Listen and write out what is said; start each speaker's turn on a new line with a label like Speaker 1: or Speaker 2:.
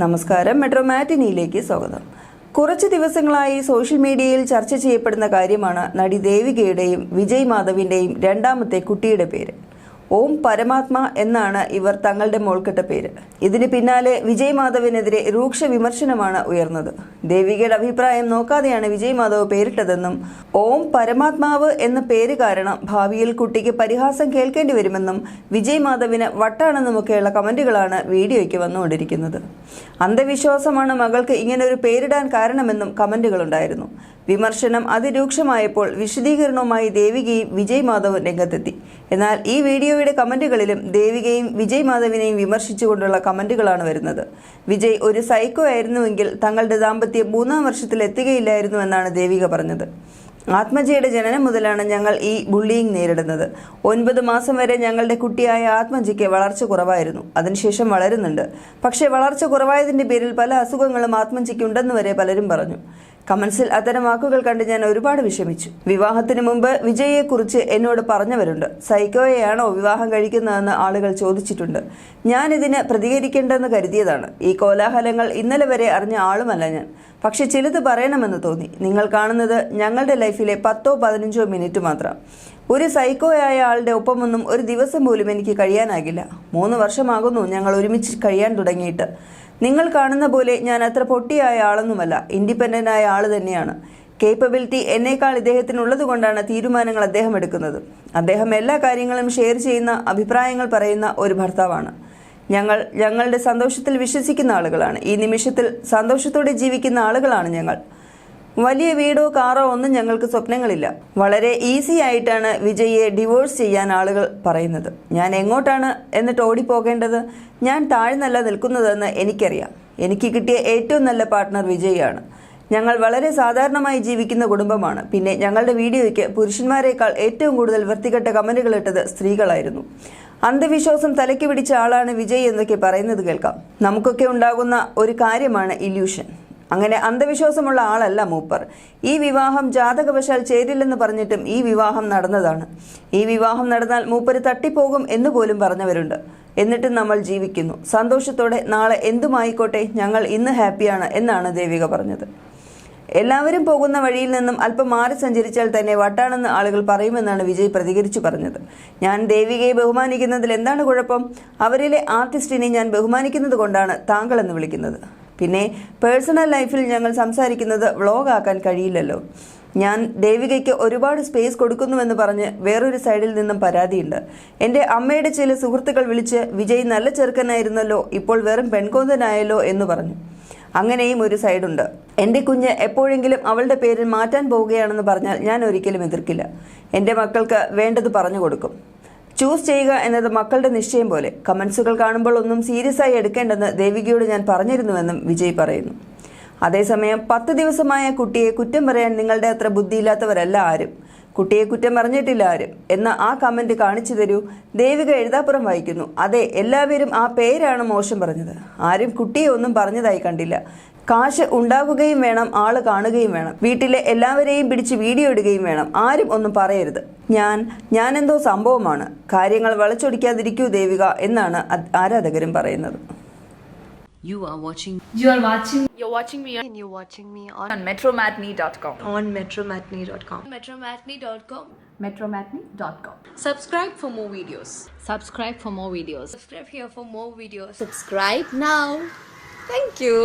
Speaker 1: നമസ്കാരം. മെട്രോ മാറ്റിനിയിലേക്ക് സ്വാഗതം. കുറച്ച് ദിവസങ്ങളായി സോഷ്യൽ മീഡിയയിൽ ചർച്ച ചെയ്യപ്പെടുന്ന കാര്യമാണ് നടി ദേവികയുടെയും വിജയ് മാധവിന്റെയും രണ്ടാമത്തെ കുട്ടിയുടെ പേര്. ഓം പരമാത്മ എന്നാണ് ഇവർ തങ്ങളുടെ മോൾക്കിട്ട പേര്. ഇതിന് പിന്നാലെ വിജയ് മാധവിനെതിരെ രൂക്ഷ വിമർശനമാണ് ഉയർന്നത്. ദേവികയുടെ അഭിപ്രായം നോക്കാതെയാണ് വിജയ് മാധവ് പേരിട്ടതെന്നും ഓം പരമാത്മാവ് എന്ന പേര് കാരണം ഭാവിയിൽ കുട്ടിക്ക് പരിഹാസം കേൾക്കേണ്ടി വരുമെന്നും വിജയ് മാധവിന് വട്ടാണെന്നുമൊക്കെയുള്ള കമന്റുകളാണ് വീഡിയോയ്ക്ക് വന്നുകൊണ്ടിരിക്കുന്നത്. അന്ധവിശ്വാസമാണ് മകൾക്ക് ഇങ്ങനെ ഒരു പേരിടാൻ കാരണമെന്നും കമന്റുകളുണ്ടായിരുന്നു. വിമർശനം അതിരൂക്ഷമായപ്പോൾ വിശദീകരണവുമായി ദേവികയും വിജയ് മാധവും രംഗത്തെത്തി. എന്നാൽ ഈ വീഡിയോയുടെ കമന്റുകളിലും ദേവികയും വിജയ് മാധവിനെയും വിമർശിച്ചുകൊണ്ടുള്ള കമന്റുകളാണ് വരുന്നത്. വിജയ് ഒരു സൈക്കോ ആയിരുന്നുവെങ്കിൽ തങ്ങളുടെ ദാമ്പത്യം മൂന്നാം വർഷത്തിൽ എത്തുകയില്ലായിരുന്നു എന്നാണ് ദേവിക പറഞ്ഞത്. ആത്മജയുടെ ജനനം മുതലാണ് ഞങ്ങൾ ഈ ബുള്ളിയിങ് നേരിടുന്നത്. ഒൻപത് മാസം വരെ ഞങ്ങളുടെ കുട്ടിയായ ആത്മജയ്ക്ക് വളർച്ച കുറവായിരുന്നു. അതിനുശേഷം വളരുന്നുണ്ട്. പക്ഷേ വളർച്ച കുറവായതിന്റെ പേരിൽ പല അസുഖങ്ങളും ആത്മജയ്ക്ക് ഉണ്ടെന്ന് വരെ പലരും പറഞ്ഞു. കമൻസിൽ അത്തരം വാക്കുകൾ കണ്ട് ഞാൻ ഒരുപാട് വിഷമിച്ചു. വിവാഹത്തിന് മുമ്പ് വിജയെക്കുറിച്ച് എന്നോട് പറഞ്ഞവരുണ്ട്. സൈക്കോയെയാണോ വിവാഹം കഴിക്കുന്നതെന്ന് ആളുകൾ ചോദിച്ചിട്ടുണ്ട്. ഞാൻ ഇതിന് പ്രതികരിക്കേണ്ടെന്ന് കരുതിയതാണ്. ഈ കോലാഹലങ്ങൾ ഇന്നലെ വരെ അറിഞ്ഞ ആളുമല്ല ഞാൻ. പക്ഷെ ചിലത് പറയണമെന്ന് തോന്നി. നിങ്ങൾ കാണുന്നത് ഞങ്ങളുടെ ലൈഫിലെ പത്തോ പതിനഞ്ചോ മിനിറ്റ് മാത്രം. ഒരു സൈക്കോയായ ആളുടെ ഒപ്പമൊന്നും ഒരു ദിവസം പോലും എനിക്ക് കഴിയാനാകില്ല. മൂന്ന് വർഷമാകുന്നു ഞങ്ങൾ ഒരുമിച്ച് കഴിയാൻ തുടങ്ങിയിട്ട്. നിങ്ങൾ കാണുന്ന പോലെ ഞാൻ അത്ര പൊട്ടിയായ ആളൊന്നുമല്ല. ഇൻഡിപെൻഡന്റ് ആയ ആൾ തന്നെയാണ്. കേപ്പബിലിറ്റി എന്നേക്കാൾ ഇദ്ദേഹത്തിനുള്ളത് കൊണ്ടാണ് തീരുമാനങ്ങൾ അദ്ദേഹം എടുക്കുന്നത്. അദ്ദേഹം എല്ലാ കാര്യങ്ങളും ഷെയർ ചെയ്യുന്ന അഭിപ്രായങ്ങൾ പറയുന്ന ഒരു ഭർത്താവാണ്. ഞങ്ങൾ ഞങ്ങളുടെ സന്തോഷത്തിൽ വിശ്വസിക്കുന്ന ആളുകളാണ്. ഈ നിമിഷത്തിൽ സന്തോഷത്തോടെ ജീവിക്കുന്ന ആളുകളാണ് ഞങ്ങൾ. വലിയ വീടോ കാറോ ഒന്നും ഞങ്ങൾക്ക് സ്വപ്നങ്ങളില്ല. വളരെ ഈസി ആയിട്ടാണ് വിജയ്യെ ഡിവോഴ്സ് ചെയ്യാൻ ആളുകൾ പറയുന്നത്. ഞാൻ എങ്ങോട്ടാണ് എന്നിട്ട് ഓടിപ്പോകേണ്ടത്? ഞാൻ താഴ്ന്നല്ല നിൽക്കുന്നതെന്ന് എനിക്കറിയാം. എനിക്ക് കിട്ടിയ ഏറ്റവും നല്ല പാർട്ട്ണർ വിജയാണ് ഞങ്ങൾ വളരെ സാധാരണമായി ജീവിക്കുന്ന കുടുംബമാണ്. പിന്നെ ഞങ്ങളുടെ വീഡിയോയ്ക്ക് പുരുഷന്മാരെക്കാൾ ഏറ്റവും കൂടുതൽ വൃത്തികെട്ട കമന്റുകൾ ഇട്ടത് സ്ത്രീകളായിരുന്നു. അന്ധവിശ്വാസം തലയ്ക്ക് പിടിച്ച ആളാണ് വിജയ് എന്നൊക്കെ പറയുന്നത് കേൾക്കാം. നമുക്കൊക്കെ ഉണ്ടാകുന്ന ഒരു കാര്യമാണ് ഇല്യൂഷൻ അങ്ങനെ അന്ധവിശ്വാസമുള്ള ആളല്ല മൂപ്പർ. ഈ വിവാഹം ജാതകവശാൽ ചേരില്ലെന്ന് പറഞ്ഞിട്ടും ഈ വിവാഹം നടന്നതാണ്. ഈ വിവാഹം നടന്നാൽ മൂപ്പര് തട്ടിപ്പോകും എന്ന് പോലും പറഞ്ഞവരുണ്ട്. എന്നിട്ടും നമ്മൾ ജീവിക്കുന്നു. സന്തോഷത്തോടെ നാളെ എന്തുമായിക്കോട്ടെ ഞങ്ങൾ ഇന്ന് ഹാപ്പിയാണ് എന്നാണ് ദേവിക പറഞ്ഞത്. എല്ലാവരും പോകുന്ന വഴിയിൽ നിന്നും അല്പം മാറി സഞ്ചരിച്ചാൽ തന്നെ വട്ടാണെന്ന് ആളുകൾ പറയുമെന്നാണ് വിജയ് പ്രതികരിച്ചു പറഞ്ഞത്. ഞാൻ ദേവികയെ ബഹുമാനിക്കുന്നതിൽ എന്താണ് കുഴപ്പം? അവരിലെ ആർട്ടിസ്റ്റിനെ ഞാൻ ബഹുമാനിക്കുന്നത് കൊണ്ടാണ് താങ്കൾ എന്ന് വിളിക്കുന്നത്. പിന്നെ പേഴ്സണൽ ലൈഫിൽ ഞങ്ങൾ സംസാരിക്കുന്നത് വ്ളോഗ് ആക്കാൻ കഴിയില്ലല്ലോ. ഞാൻ ദേവികയ്ക്ക് ഒരുപാട് സ്പേസ് കൊടുക്കുന്നുവെന്ന് പറഞ്ഞ് വേറൊരു സൈഡിൽ നിന്നും പരാതിയുണ്ട്. എന്റെ അമ്മയുടെ ചില സുഹൃത്തുക്കൾ വിളിച്ച് വിജയ് നല്ല ചെറുക്കനായിരുന്നല്ലോ ഇപ്പോൾ വെറും പെൺകോന്തനായല്ലോ എന്ന് പറഞ്ഞു. അങ്ങനെയും ഒരു സൈഡുണ്ട് എന്റെ കുഞ്ഞ് എപ്പോഴെങ്കിലും അവളുടെ പേരിൽ മാറ്റാൻ പോവുകയാണെന്ന് പറഞ്ഞാൽ ഞാൻ ഒരിക്കലും എതിർക്കില്ല. എന്റെ മക്കൾക്ക് വേണ്ടത് പറഞ്ഞു കൊടുക്കും. ചൂസ് ചെയ്യുക എന്നത് മക്കളുടെ നിശ്ചയം പോലെ. കമൻസുകൾ കാണുമ്പോൾ ഒന്നും സീരിയസ് ആയി എടുക്കേണ്ടെന്ന് ദേവികയോട് ഞാൻ പറഞ്ഞിരുന്നുവെന്നും വിജയ് പറയുന്നു. അതേസമയം പത്ത് ദിവസമായ കുട്ടിയെ കുറ്റം പറയാൻ നിങ്ങളുടെ അത്ര ബുദ്ധിയില്ലാത്തവരല്ല ആരും. കുട്ടിയെ കുറ്റം പറഞ്ഞിട്ടില്ല ആരും. എന്ന ആ കമന്റ് കാണിച്ചു തരൂ ദേവിക എഴുതാപ്പുറം വായിക്കുന്നു. അതെ എല്ലാവരും ആ പേരാണ് മോശം പറഞ്ഞത്. ആരും കുട്ടിയെ ഒന്നും പറഞ്ഞതായി കണ്ടില്ല. കാശ് ഉണ്ടാകുകയും വേണം ആൾ കാണുകയും വേണം വീട്ടിലെ എല്ലാവരെയും പിടിച്ച് വീഡിയോ ഇടുകയും വേണം ആരും ഒന്നും പറയരുത് ഞാൻ ഞാൻ എന്തോ സംഭവമാണ് കാര്യങ്ങൾ വളച്ചൊടിക്കാതിരിക്കൂ ദേവിക എന്നാണ് ആരാധകരും പറയുന്നത്
Speaker 2: You are watching
Speaker 3: You are watching
Speaker 4: You're watching me and you're watching me on,
Speaker 3: on metromatney.com.
Speaker 4: on metromatney.com.
Speaker 5: metromatney.com
Speaker 3: Metromatney.com.
Speaker 4: Subscribe for more videos.
Speaker 2: subscribe for more videos.
Speaker 5: subscribe here for more videos
Speaker 4: Subscribe now. Thank you.